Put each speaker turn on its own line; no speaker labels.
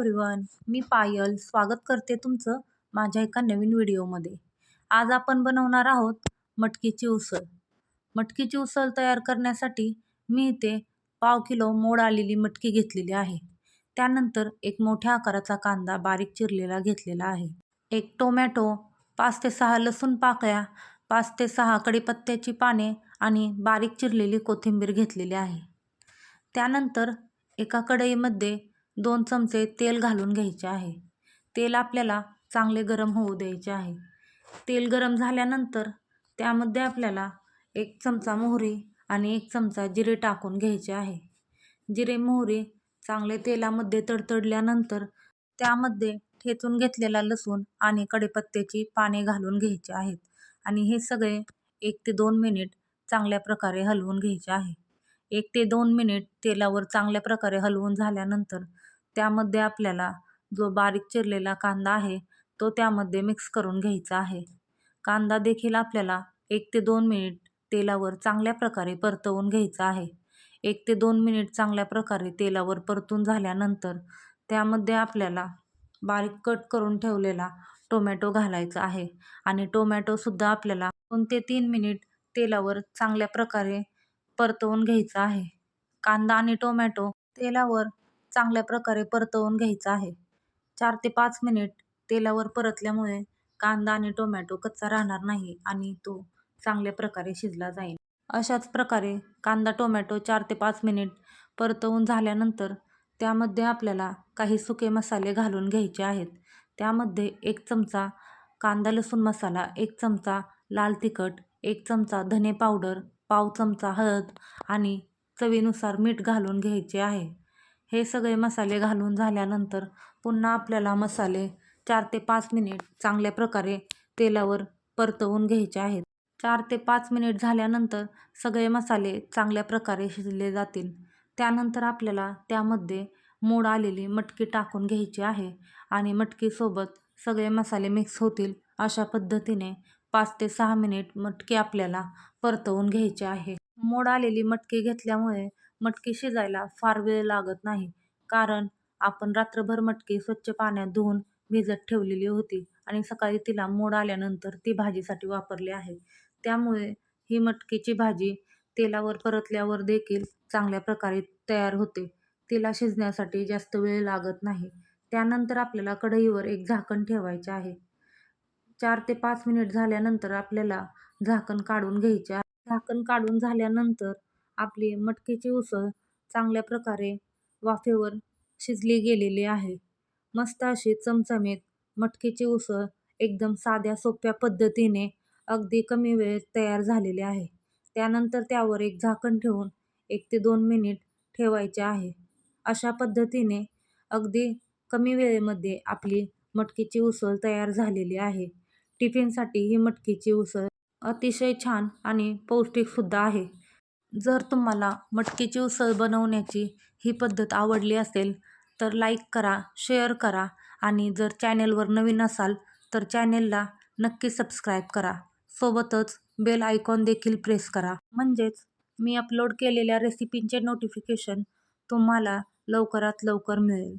Everyone मी पायल. स्वागत करते तुमचं माझ्या एका नवीन व्हिडिओमध्ये. आज आपण बनवणार आहोत मटकीची उसळ. मटकीची उसळ तयार करण्यासाठी मी इथे पाव किलो मोड आलेली मटकी घेतलेली आहे. त्यानंतर एक मोठ्या आकाराचा कांदा बारीक चिरलेला घेतलेला आहे. एक टोमॅटो पाच ते सहा लसूण पाकळ्या पाच ते सहा कडीपत्त्याची पाने आणि बारीक चिरलेली कोथिंबीर घेतलेली आहे. त्यानंतर एका कढईमध्ये दोन चमचे तेल घालून घ्यायचे आहे. तेल आपल्याला चांगले गरम होऊ द्यायचे आहे. तेल गरम झाल्यानंतर त्यामध्ये आपल्याला एक चमचा मोहरी आणि एक चमचा जिरे टाकून घ्यायचे आहे. जिरे मोहरी चांगले तेलामध्ये तडतडल्यानंतर त्यामध्ये ठेचून घेतलेला लसूण आणि कडेपत्त्याची पाने घालून घ्यायचे आहेत आणि हे सगळे एक ते दोन मिनिट चांगल्या प्रकारे हलवून घ्यायचे आहे. एक ते दोन मिनिट तेलावर चांगल्या प्रकारे हलवून झाल्यानंतर त्यामध्ये आपल्याला जो बारीक चिरलेला कांदा आहे तो त्यामध्ये मिक्स करून घ्यायचा आहे. कांदा देखील आपल्याला एक ते दोन मिनिट तेलावर चांगल्या प्रकारे परतवून घ्यायचा आहे. एक ते दोन मिनिट चांगल्या प्रकारे तेलावर परतून झाल्यानंतर त्यामध्ये आपल्याला बारीक कट करून ठेवलेला टोमॅटो घालायचा आहे. आणि टोमॅटोसुद्धा आपल्याला दोन ते तीन मिनिट तेलावर चांगल्या प्रकारे परतवून घ्यायचा आहे. कांदा आणि टोमॅटो तेलावर चांगल्या प्रकारे परतवून घ्यायचा आहे. चार ते पाच मिनिट तेलावर परतल्यामुळे कांदा आणि टोमॅटो कच्चा राहणार नाही आणि तो चांगल्या प्रकारे शिजला जाईल. अशाच प्रकारे कांदा टोमॅटो चार ते पाच मिनिट परतवून झाल्यानंतर त्यामध्ये आपल्याला काही सुके मसाले घालून घ्यायचे आहेत. त्यामध्ये एक चमचा कांदा लसूण मसाला एक चमचा लाल तिखट एक चमचा धने पावडर पाव चमचा हळद आणि चवीनुसार मीठ घालून घ्यायचे आहे. हे सगळे मसाले घालून झाल्यानंतर पुन्हा आपल्याला मसाले चार ते पाच मिनिट चांगल्या प्रकारे तेलावर परतवून घ्यायचे आहेत. चार ते पाच मिनिट झाल्यानंतर सगळे मसाले चांगल्या प्रकारे शिजले जातील. त्यानंतर आपल्याला त्यामध्ये मोड आलेली मटकी टाकून घ्यायची आहे आणि मटकीसोबत सगळे मसाले मिक्स होतील अशा पद्धतीने पाच ते सहा मिनिट मटकी आपल्याला परतवून घ्यायची आहे. मोड आलेली मटकी घेतल्यामुळे मटकी शिजायला फार वेळ लागत नाही कारण आपण रात्रभर मटकी स्वच्छ पाण्यात धुवून भिजत ठेवलेली होती आणि सकाळी तिला मोड आल्यानंतर ती भाजीसाठी वापरली आहे. त्यामुळे ही मटकीची भाजी तेलावर परतल्यावर देखील चांगल्या प्रकारे तयार होते. तिला शिजण्यासाठी जास्त वेळ लागत नाही. त्यानंतर आपल्याला कढईवर एक झाकण ठेवायचे आहे. चार ते पाच मिनिट झाल्यानंतर आपल्याला झाकण काढून घ्यायचे आहे. झाकण काढून झाल्यानंतर आपली मटकीची उसळ चांगल्या प्रकारे वाफेवर शिजली गेलेली आहे. मस्त अशी चमचमीत मटकीची उसळ एकदम साध्या सोप्या पद्धतीने अगदी कमी वेळेत तयार झालेली आहे. त्यानंतर त्यावर एक झाकण ठेवून एक ते दोन मिनिट ठेवायचे आहे. अशा पद्धतीने अगदी कमी वेळेमध्ये आपली मटकीची उसळ तयार झालेली आहे. टिफिनसाठी ही मटकीची उसळ अतिशय छान आणि पौष्टिकसुद्धा आहे. जर तुम्हाला मटकीची उसळ बनवण्याची ही पद्धत आवडली असेल तर लाईक करा शेअर करा आणि जर चॅनेलवर नवीन असाल तर चॅनेलला नक्की सबस्क्राईब करा. सोबतच बेल आयकॉन देखील प्रेस करा. म्हणजेच मी अपलोड केलेल्या रेसिपींचे नोटिफिकेशन तुम्हाला लवकरात लवकर मिळेल.